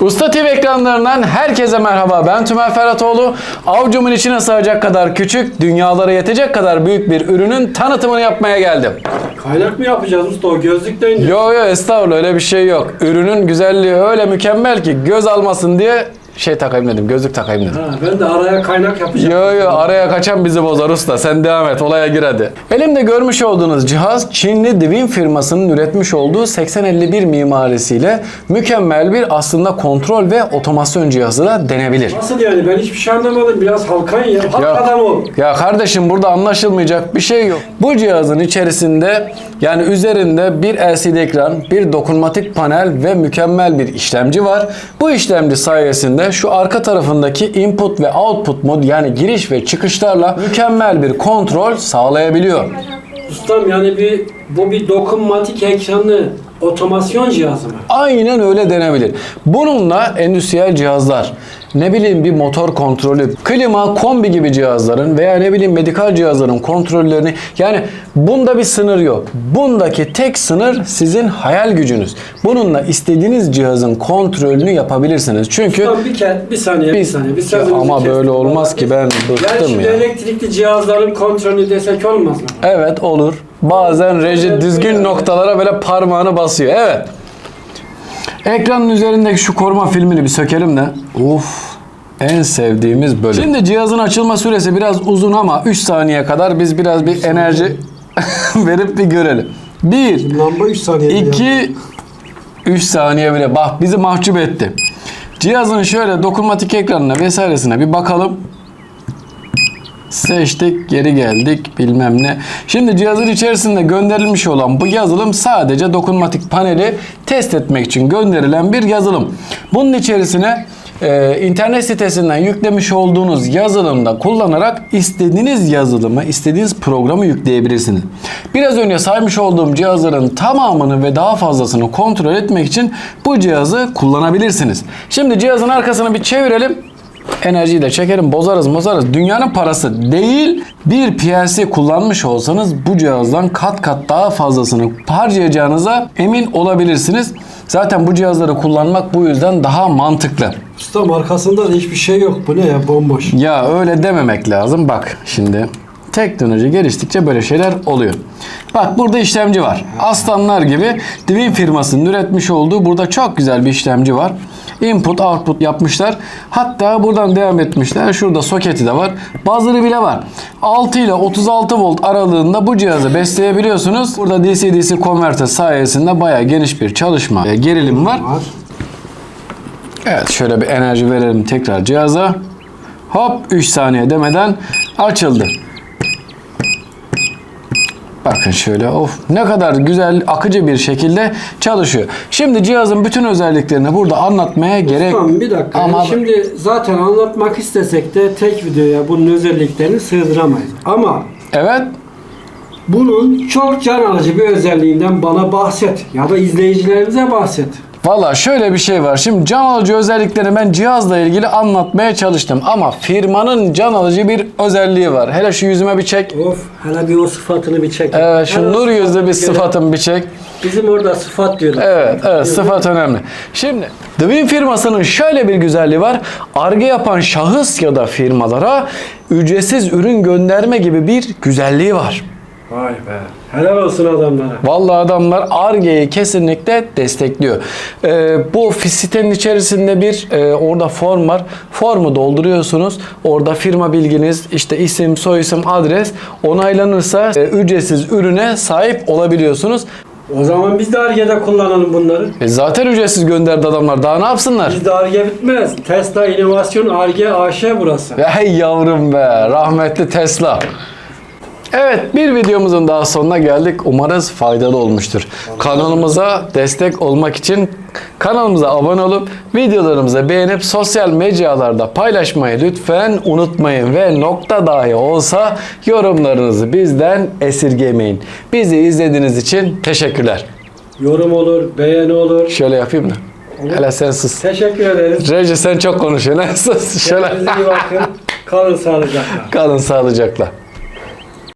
Usta TV ekranlarından herkese merhaba. Ben Tümer Ferhatoğlu. Avcumun içine sığacak kadar küçük, dünyalara yetecek kadar büyük bir ürünün tanıtımını yapmaya geldim. Kaynak mı yapacağız usta o gözlükten ince. Yo yo estağfurullah öyle bir şey yok. Ürünün güzelliği öyle mükemmel ki göz almasın diye şey takayım dedim, gözlük takayım dedim. Ha, ben de araya kaynak yapacağım. Yo yo araya kaçan bizi bozar usta. Sen devam et olaya gir hadi. Elimde görmüş olduğunuz cihaz Çinli Divin firmasının üretmiş olduğu 8051 mimarisiyle mükemmel bir aslında kontrol ve otomasyon cihazı da denebilir. Nasıl yani ben hiçbir şey anlamadım. Biraz halkayın ya. Halk Ya, adam ol. ya kardeşim burada anlaşılmayacak bir şey yok. Bu cihazın içerisinde yani üzerinde bir LCD ekran, bir dokunmatik panel ve mükemmel bir işlemci var. Bu işlemci sayesinde şu arka tarafındaki input ve output mod yani giriş ve çıkışlarla mükemmel bir kontrol sağlayabiliyor. Ustam yani bir bu bir dokunmatik ekranlı otomasyon cihazı mı? Aynen öyle denebilir. Bununla endüstriyel cihazlar, ne bileyim bir motor kontrolü, klima, kombi gibi cihazların veya ne bileyim medikal cihazların kontrollerini yani bunda bir sınır yok. Bundaki tek sınır sizin hayal gücünüz. Bununla istediğiniz cihazın kontrolünü yapabilirsiniz. Çünkü Ustam bir kere bir saniye bir saniye. Bir sözünüzü ama kestim böyle olmaz ki, ben bıktım yani şimdi ya. elektrikli cihazların kontrolünü desek olmaz mı? evet olur. Bazen reji düzgün noktalara böyle parmağını basıyor. Evet. Ekranın üzerindeki şu koruma filmini bir sökelim de. Uf. En sevdiğimiz bölüm. Şimdi cihazın açılma süresi biraz uzun ama 3 saniye kadar biz biraz bir enerji verip bir görelim. 1 Lamba 3 saniye. 2 3 saniye bile bak bizi mahcup etti. Cihazın şöyle dokunmatik ekranına vesairesine bir bakalım. Seçtik, geri geldik bilmem ne. Şimdi cihazın içerisinde gönderilmiş olan bu yazılım sadece dokunmatik paneli test etmek için gönderilen bir yazılım. Bunun içerisine e, internet sitesinden yüklemiş olduğunuz yazılımda kullanarak istediğiniz yazılımı, istediğiniz programı yükleyebilirsiniz. Biraz önce saymış olduğum cihazların tamamını ve daha fazlasını kontrol etmek için bu cihazı kullanabilirsiniz. Şimdi cihazın arkasını bir çevirelim. Enerjiyi de çekerim bozarız bozarız. Dünyanın parası değil bir PLC kullanmış olsanız bu cihazdan kat kat daha fazlasını harcayacağınıza emin olabilirsiniz. Zaten bu cihazları kullanmak bu yüzden daha mantıklı. Ustam arkasında da hiçbir şey yok. Bu ne ya bomboş. Ya öyle dememek lazım. Bak şimdi teknoloji geliştikçe böyle şeyler oluyor. Bak burada işlemci var. Aslanlar gibi Divin firmasının üretmiş olduğu burada çok güzel bir işlemci var. Input output yapmışlar. Hatta buradan devam etmişler. Şurada soketi de var. Buzzer'ı bile var. 6 ile 36 volt aralığında bu cihazı besleyebiliyorsunuz. Burada DC-DC konverter sayesinde bayağı geniş bir çalışma gerilim. Var. Evet şöyle bir enerji verelim tekrar cihaza. Hop 3 saniye demeden açıldı. Bakın şöyle of ne kadar güzel akıcı bir şekilde çalışıyor. Şimdi cihazın bütün özelliklerini burada anlatmaya gerek Tamam bir dakika. Ama Yani şimdi zaten anlatmak istesek de tek videoya bunun özelliklerini sığdıramayız. Ama evet bunun çok can alıcı bir özelliğinden bana bahset. Ya da izleyicilerimize bahset. Valla şöyle bir şey var. Şimdi can alıcı özelliklerini ben cihazla ilgili anlatmaya çalıştım. Ama firmanın can alıcı bir özelliği var. Hele şu yüzüme bir çek. Of hele bir o sıfatını bir çek. Evet şu Hele nur yüzlü bir sıfatın bir çek. Bizim orada sıfat diyorlar. Evet, evet sıfat önemli. Şimdi Divin firmasının şöyle bir güzelliği var. Arge yapan şahıs ya da firmalara ücretsiz ürün gönderme gibi bir güzelliği var. Vay be. Helal olsun adamlara. Vallahi adamlar Arge'yi kesinlikle destekliyor. Ee, bu sitenin içerisinde bir e, orada form var. Formu dolduruyorsunuz. Orada firma bilginiz, işte isim, soyisim, adres onaylanırsa e, ücretsiz ürüne sahip olabiliyorsunuz. O zaman biz de Arge'de kullanalım bunları. E, zaten ücretsiz gönderdi adamlar. Daha ne yapsınlar? Bizde Arge bitmez. Tesla İnovasyon Arge AŞ burası. Hey yavrum be, rahmetli Tesla. Evet, bir videomuzun daha sonuna geldik. Umarız faydalı olmuştur. Kanalımıza destek olmak için kanalımıza abone olup videolarımızı beğenip sosyal mecralarda paylaşmayı lütfen unutmayın ve nokta dahi olsa yorumlarınızı bizden esirgemeyin. Bizi izlediğiniz için teşekkürler. Yorum olur, beğeni olur. Şöyle yapayım da. Hele sen sus. Teşekkür ederiz. Reji sen çok konuşuyorsun. Şöyle Kendinize iyi bakın. Kalın sağlıcakla. kalın sağlıcakla.